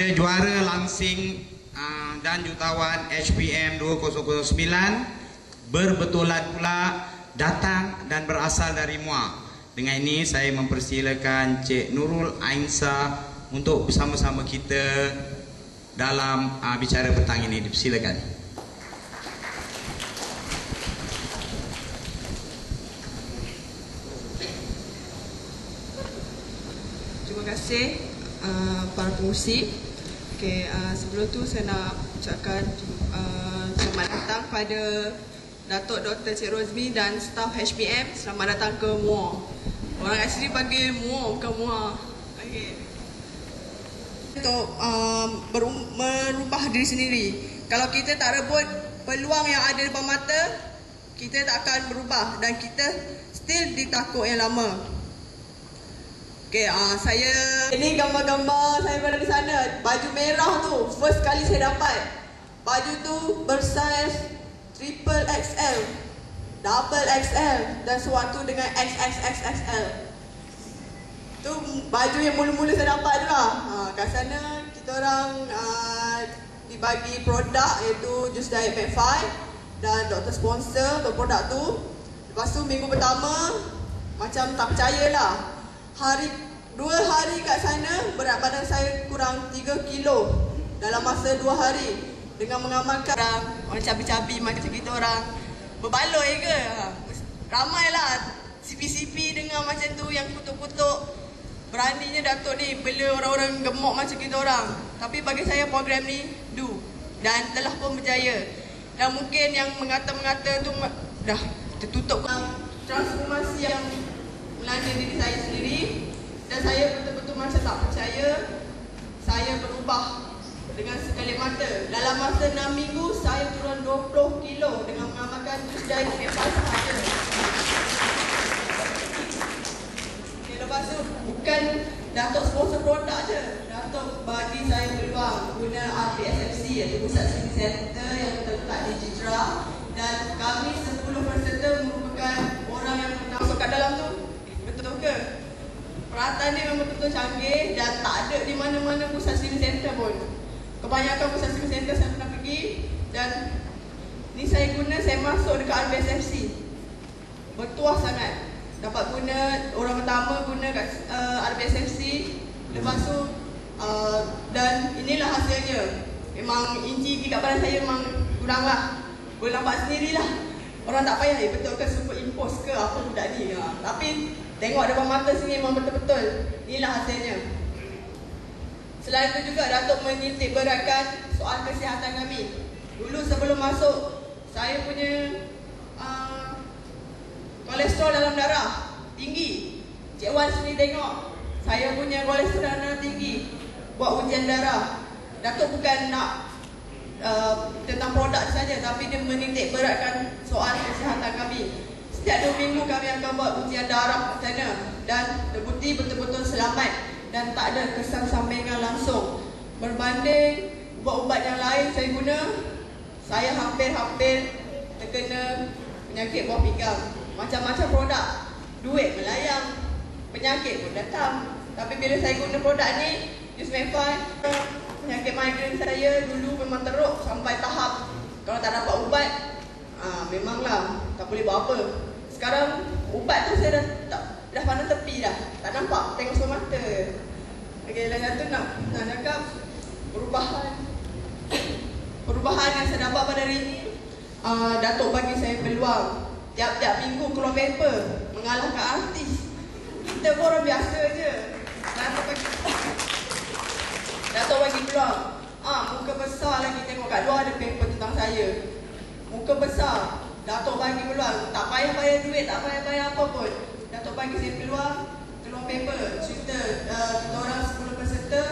kepada juara langsing uh, dan jutawan HPM 2009 berbetulan pula datang dan berasal dari Muar. Dengan ini saya mempersilakan Cik Nurul Ainsa untuk bersama-sama kita dalam uh, bicara petang ini. Dipersilakan. Terima kasih uh, para pengusi. Okay, uh, sebelum tu saya nak ucapkan uh, selamat datang pada Datuk Dr. Cik Rozmi dan staf HPM. Selamat datang ke MUA. Orang kat sini panggil MUA bukan MUA. Okay. Untuk um, merubah diri sendiri. Kalau kita tak rebut peluang yang ada depan mata, kita tak akan berubah dan kita still ditakut yang lama. Okay, uh, saya ini gambar-gambar saya berada di sana. Baju merah tu first kali saya dapat. Baju tu bersaiz triple XL, double XL dan sewaktu dengan XXXXL. Tu baju yang mula-mula saya dapat tu lah. Ha, kat sana kita orang uh, dibagi produk iaitu Just Diet Med 5 dan doktor sponsor untuk produk tu. Lepas tu minggu pertama macam tak percayalah hari dua hari kat sana berat badan saya kurang 3 kilo dalam masa dua hari. Dengan mengamalkan orang, orang cabi-cabi macam kita orang berbaloi ke? Ha. ramailah CP-CP dengan macam tu yang kutuk-kutuk. Beraninya Datuk ni bela orang-orang gemuk macam kita orang. Tapi bagi saya program ni do. Dan telah pun berjaya. Dan mungkin yang mengata-mengata tu dah tertutup. Transformasi yang melanda diri saya sendiri dan saya betul-betul macam tak percaya saya berubah dengan sekali mata. Dalam masa 6 minggu saya turun 20 kilo dengan mengamalkan jus diet Nepal sahaja. Okay, lepas tu bukan Datuk sponsor produk je. Datuk bagi saya peluang guna RPSFC iaitu Pusat Sini Center yang terletak di Jitra dan kami 10 peserta merupakan orang yang masuk kat dalam tu. Betul ke? Peralatan ni memang betul-betul canggih dan tak ada di mana-mana pusat swimming center pun. Kebanyakan pusat swimming center saya pernah pergi dan ni saya guna, saya masuk dekat RBSFC. Bertuah sangat. Dapat guna, orang pertama guna kat uh, RBSFC. Lepas tu, uh, dan inilah hasilnya. Memang inci kat badan saya memang kurang lah. Boleh nampak sendirilah. Orang tak payah, eh, betul ke superimpose ke apa budak ni. Ha. Tapi Tengok depan mata sini memang betul-betul. Inilah hasilnya. Selain itu juga Datuk menitik beratkan soal kesihatan kami. Dulu sebelum masuk, saya punya uh, kolesterol dalam darah tinggi. Cik Wan sini tengok. Saya punya kolesterol dalam darah tinggi. Buat ujian darah. Datuk bukan nak uh, tentang produk saja tapi dia menitik beratkan soal kesihatan kami. Setiap dua minggu kami akan buat ujian darah sana dan terbukti betul-betul selamat dan tak ada kesan sampingan langsung. Berbanding ubat-ubat yang lain saya guna, saya hampir-hampir terkena penyakit buah pinggang. Macam-macam produk, duit melayang, penyakit pun datang. Tapi bila saya guna produk ni, Yusmefan, penyakit migraine saya dulu memang teruk sampai tahap kalau tak dapat ubat, ah, memanglah tak boleh buat apa sekarang ubat tu saya dah tak dah pandang tepi dah. Tak nampak tengok semua mata. Okey, lain satu nak nak cakap perubahan perubahan yang saya dapat pada hari ini uh, Datuk bagi saya peluang tiap-tiap minggu keluar paper mengalahkan artis. Kita pun orang biasa je. Datuk bagi Datuk bagi peluang. Ah, muka besar lagi tengok kat luar ada paper tentang saya. Muka besar Datuk bagi keluar, tak payah bayar duit, tak payah bayar apa pun. Datuk bagi saya keluar, keluar paper, cerita uh, kita orang 10 peserta,